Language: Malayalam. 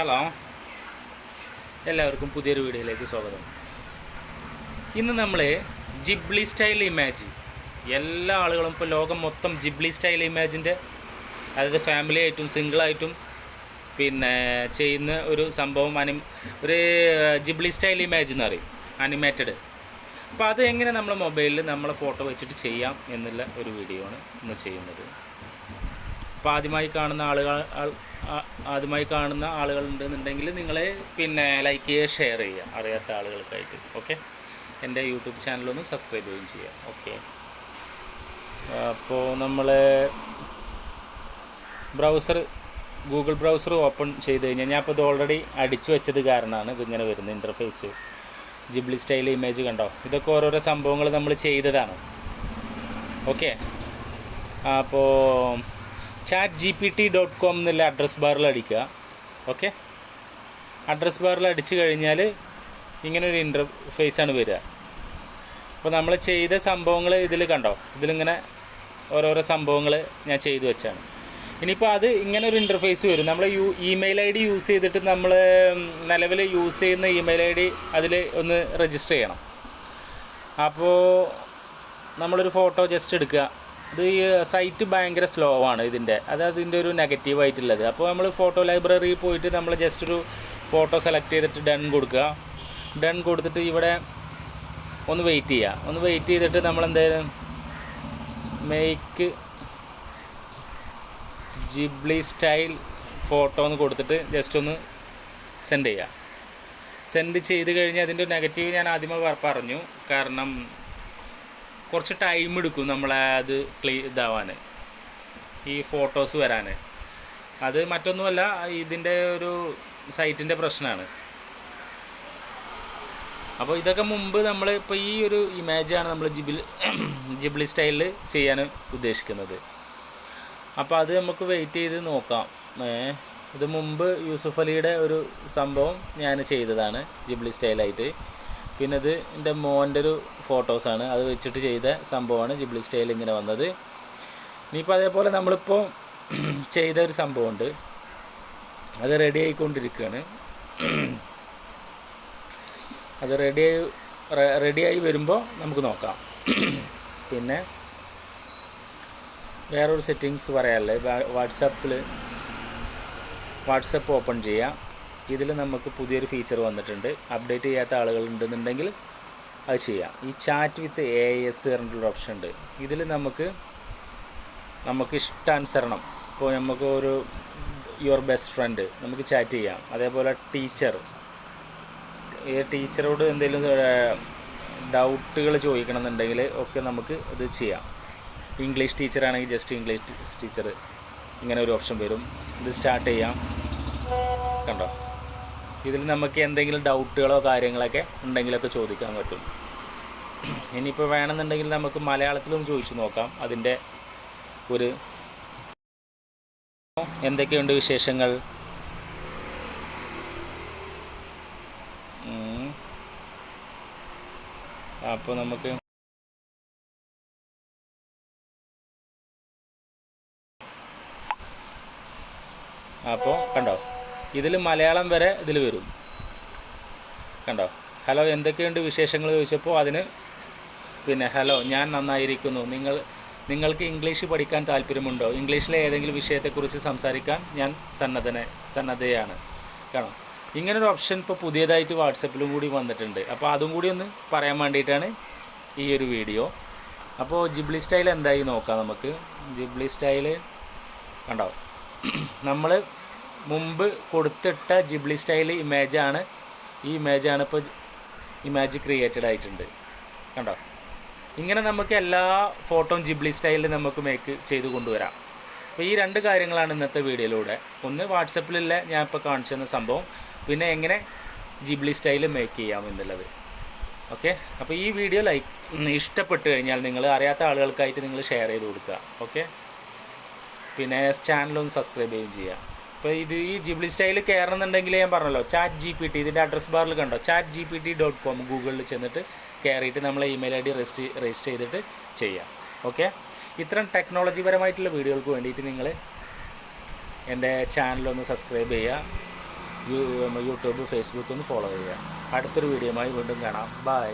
ഹലോ. എല്ലാവർക്കും പുതിയൊരു വീഡിയോയിലേക്ക് സ്വാഗതം. ഇന്ന് നമ്മൾ ജിബ്ലി സ്റ്റൈൽ ഇമാജ്. എല്ലാ ആളുകളും ഇപ്പോൾ ലോകം മൊത്തം ജിബ്ലി സ്റ്റൈൽ ഇമാജിന്റെ അതായത് ഫാമിലി ആയിട്ടും സിംഗിളായിട്ടും പിന്നെ ചെയ്യുന്ന ഒരു സംഭവം അനി ഒരു ജിബ്ലി സ്റ്റൈൽ ഇമാജ് എന്ന് പറയും അനിമേറ്റഡ് അപ്പോൾ അത് എങ്ങനെ നമ്മൾ മൊബൈലിൽ നമ്മളെ ഫോട്ടോ വെച്ചിട്ട് ചെയ്യാം എന്നുള്ള ഒരു വീഡിയോ ആണ് ഇന്ന് ചെയ്യുന്നത്. അപ്പോൾ ആദ്യമായി കാണുന്ന ആളുകൾ ആദ്യമായി കാണുന്ന ആളുകളുണ്ടെന്നുണ്ടെങ്കിൽ നിങ്ങൾ പിന്നെ ലൈക്ക് ചെയ്യുക ഷെയർ ചെയ്യുക അറിയാത്ത ആളുകൾക്കായിട്ട്. ഓക്കെ എന്റെ യൂട്യൂബ് ചാനലൊന്ന് സബ്സ്ക്രൈബ് ചെയ്യുകയും ചെയ്യുക ഓക്കെ അപ്പോൾ നമ്മൾ ബ്രൗസർ ഗൂഗിൾ ബ്രൗസർ ഓപ്പൺ ചെയ്ത് കഴിഞ്ഞാൽ ഞാൻ അപ്പോൾ ഇത് ഓൾറെഡി അടിച്ചു വെച്ചത് കാരണമാണ് ഇതിങ്ങനെ വരുന്നത് ഇന്റർഫേസ് ജിബ്ലി സ്റ്റൈൽ ഇമേജ് കണ്ടോ? ഇതൊക്കെ ഓരോരോ സംഭവങ്ങൾ നമ്മൾ ചെയ്തതാണ്. ഓക്കെ അപ്പോൾ chat G P T dot com എന്നുള്ള അഡ്രസ് ബാറിൽ അടിക്കുക. ഓക്കെ അഡ്രസ് ബാറിൽ അടിച്ചു കഴിഞ്ഞാൽ ഇങ്ങനെ ഒരു ഇന്റർഫേസാണ് വരിക. അപ്പോൾ നമ്മൾ ചെയ്ത സംഭവങ്ങൾ ഇതിൽ കണ്ടോ? ഇതിലിങ്ങനെ ഓരോരോ സംഭവങ്ങൾ ഞാൻ ചെയ്തു വെച്ചാണ്. ഇനിയിപ്പോൾ അത് ഇങ്ങനെ ഒരു ഇന്റർഫേസ് വരും. നമ്മൾ യു ഇമെയിൽ ഐ ഡി യൂസ് ചെയ്തിട്ട് നമ്മൾ നിലവിൽ യൂസ് ചെയ്യുന്ന ഇമെയിൽ ഐ ഡി അതിൽ ഒന്ന് രജിസ്റ്റർ ചെയ്യണം. അപ്പോൾ നമ്മളൊരു ഫോട്ടോ ജസ്റ്റ് എടുക്കുക. ഇത് ഈ സൈറ്റ് ഭയങ്കര സ്ലോ ആണ് ഇതിന്റെ. അത് അതിന്റെ ഒരു നെഗറ്റീവ് ആയിട്ടുള്ളത്. അപ്പോൾ നമ്മൾ ഫോട്ടോ ലൈബ്രറിയിൽ പോയിട്ട് നമ്മൾ ജസ്റ്റ് ഒരു ഫോട്ടോ സെലക്ട് ചെയ്തിട്ട് ഡൺ കൊടുക്കുക. ഡൺ കൊടുത്തിട്ട് ഇവിടെ ഒന്ന് വെയിറ്റ് ചെയ്യുക. ഒന്ന് വെയിറ്റ് ചെയ്തിട്ട് നമ്മൾ എന്തായാലും മേക്ക് ജിബ്ലി സ്റ്റൈൽ ഫോട്ടോ ഒന്ന് കൊടുത്തിട്ട് ജസ്റ്റ് ഒന്ന് സെൻഡ് ചെയ്യുക. സെൻഡ് ചെയ്ത് കഴിഞ്ഞാൽ അതിന്റെ നെഗറ്റീവ് ഞാൻ ആദ്യമേ പറഞ്ഞു. കാരണം കുറച്ച് ടൈം എടുക്കും നമ്മളെ അത് ക്ലീ ഇതാവാൻ ഈ ഫോട്ടോസ് വരാൻ അത് മറ്റൊന്നുമല്ല ഇതിന്റെ ഒരു സൈറ്റിന്റെ പ്രശ്നമാണ് അപ്പോൾ ഇതൊക്കെ മുമ്പ് നമ്മൾ ഇപ്പോൾ ഈ ഒരു ഇമേജാണ് നമ്മൾ ജിബിൽ ജിബിളി സ്റ്റൈലിൽ ചെയ്യാൻ ഉദ്ദേശിക്കുന്നത്. അപ്പോൾ അത് നമുക്ക് വെയിറ്റ് ചെയ്ത് നോക്കാം. ഇത് മുമ്പ് യൂസുഫ് അലിയുടെ ഒരു സംഭവം ഞാൻ ചെയ്തതാണ് ജിബിളി സ്റ്റൈലായിട്ട് പിന്നെ ഇത് എന്റെ മോന്റെ ഒരു ഫോട്ടോസാണ്. അത് വെച്ചിട്ട് ചെയ്ത സംഭവമാണ് ജിബ്ലി സ്റ്റൈൽ ഇങ്ങനെ വന്നത്. ഇനിയിപ്പോൾ അതേപോലെ നമ്മളിപ്പോൾ ചെയ്ത ഒരു സംഭവമുണ്ട്. അത് റെഡി ആയിക്കൊണ്ടിരിക്കുകയാണ്. അത് റെഡി റെഡിയായി വരുമ്പോൾ നമുക്ക് നോക്കാം. പിന്നെ വേറൊരു സെറ്റിങ്സ് പറയാനുള്ളത് വാട്സപ്പിൽ വാട്സപ്പ് ഓപ്പൺ ചെയ്യാം. ഇതിൽ നമുക്ക് പുതിയൊരു ഫീച്ചർ വന്നിട്ടുണ്ട്. അപ്ഡേറ്റ് ചെയ്യാത്ത ആളുകളുണ്ടെന്നുണ്ടെങ്കിൽ അത് ചെയ്യാം. ഈ ചാറ്റ് വിത്ത് എ എസ് പറഞ്ഞിട്ടുള്ള ഓപ്ഷൻ ഉണ്ട്. ഇതിൽ നമുക്ക് നമുക്ക് ഇഷ്ടാനുസരണം. ഇപ്പോൾ നമുക്ക് ഒരു യുവർ ബെസ്റ്റ് ഫ്രണ്ട് നമുക്ക് ചാറ്റ് ചെയ്യാം. അതേപോലെ ടീച്ചർ ഈ ടീച്ചറോട് എന്തെങ്കിലും ഡൗട്ടുകൾ ചോദിക്കണമെന്നുണ്ടെങ്കിൽ ഒക്കെ നമുക്ക് ഇത് ചെയ്യാം. ഇംഗ്ലീഷ് ടീച്ചറാണെങ്കിൽ ജസ്റ്റ് ഇംഗ്ലീഷ് ടീച്ചർ ഇങ്ങനെ ഒരു ഓപ്ഷൻ വരും. ഇത് സ്റ്റാർട്ട് ചെയ്യാം. കണ്ടോ? ഇതിൽ നമുക്ക് എന്തെങ്കിലും ഡൗട്ടുകളോ കാര്യങ്ങളൊക്കെ ഉണ്ടെങ്കിലൊക്കെ ചോദിക്കാൻ പറ്റും. ഇനിയിപ്പോൾ വേണമെന്നുണ്ടെങ്കിൽ നമുക്ക് മലയാളത്തിലും ചോദിച്ചു നോക്കാം. അതിന്റെ ഒരു എന്തൊക്കെയുണ്ട് വിശേഷങ്ങൾ. അപ്പോൾ നമുക്ക് അപ്പോൾ കണ്ടോ? ഇതിൽ മലയാളം വരെ ഇതിൽ വരും. കണ്ടോ? ഹലോ എന്തൊക്കെയുണ്ട് വിശേഷങ്ങൾ ചോദിച്ചപ്പോൾ അതിന് പിന്നെ ഹലോ ഞാൻ നന്നായിരിക്കുന്നു. നിങ്ങൾ നിങ്ങൾക്ക് ഇംഗ്ലീഷ് പഠിക്കാൻ താല്പര്യമുണ്ടോ? ഇംഗ്ലീഷിലെ ഏതെങ്കിലും വിഷയത്തെക്കുറിച്ച് സംസാരിക്കാൻ ഞാൻ സന്നദ്ധനെ സന്നദ്ധയാണ്. കാണാം ഇങ്ങനൊരു ഓപ്ഷൻ ഇപ്പോൾ പുതിയതായിട്ട് വാട്സപ്പിലും കൂടി വന്നിട്ടുണ്ട്. അപ്പോൾ അതും കൂടി ഒന്ന് പറയാൻ വേണ്ടിയിട്ടാണ് ഈ ഒരു വീഡിയോ. അപ്പോൾ ജിബ്ലി സ്റ്റൈൽ എന്തായി നോക്കാം നമുക്ക്. ജിബ്ലി സ്റ്റൈൽ കണ്ടോ? നമ്മൾ മുമ്പ് കൊടുത്തിട്ട ജിബ്ലി സ്റ്റൈൽ ഇമേജാണ് ഈ ഇമേജാണ് ഇപ്പോൾ ഇമേജ് ക്രിയേറ്റഡ് ആയിട്ടുണ്ട്. കണ്ടോ? ഇങ്ങനെ നമുക്ക് എല്ലാ ഫോട്ടോയും ജിബ്ലി സ്റ്റൈലിൽ നമുക്ക് മേക്ക് ചെയ്ത് കൊണ്ടുവരാം. അപ്പോൾ ഈ രണ്ട് കാര്യങ്ങളാണ് ഇന്നത്തെ വീഡിയോയിലൂടെ. ഒന്ന് വാട്സപ്പിലുള്ള ഞാൻ ഇപ്പോൾ കാണിച്ചു തന്ന സംഭവം. പിന്നെ എങ്ങനെ ജിബ്ലി സ്റ്റൈൽ മേക്ക് ചെയ്യാം എന്നുള്ളത്. ഓക്കെ അപ്പോൾ ഈ വീഡിയോ ലൈക്ക് ഇഷ്ടപ്പെട്ട് കഴിഞ്ഞാൽ നിങ്ങൾ അറിയാത്ത ആളുകൾക്കായിട്ട് നിങ്ങൾ ഷെയർ ചെയ്ത് കൊടുക്കുക. ഓക്കെ പിന്നെ ചാനലൊന്ന് സബ്സ്ക്രൈബ് ചെയ്യുകയും ചെയ്യുക. അപ്പോൾ ഇത് ഈ ജിബ്ലി സ്റ്റൈൽ കയറണമെന്നുണ്ടെങ്കിൽ ഞാൻ പറഞ്ഞല്ലോ ചാറ്റ് ജി പി ടി ഇതിന്റെ അഡ്രസ് ബാറിൽ കണ്ടോ? Chat G P T dot com ഗൂഗിളിൽ ചെന്നിട്ട് കയറിയിട്ട് നമ്മളെ email I D register register ചെയ്തിട്ട് ചെയ്യാം. ഓക്കെ ഇത്തരം ടെക്നോളജി പരമായിട്ടുള്ള വീഡിയോകൾക്ക് വേണ്ടിയിട്ട് നിങ്ങൾ എന്റെ ചാനലൊന്ന് സബ്സ്ക്രൈബ് ചെയ്യുക. യൂട്യൂബ് ഫേസ്ബുക്ക് ഒന്ന് ഫോളോ ചെയ്യുക. അടുത്തൊരു വീഡിയോയുമായി വീണ്ടും കാണാം. ബൈ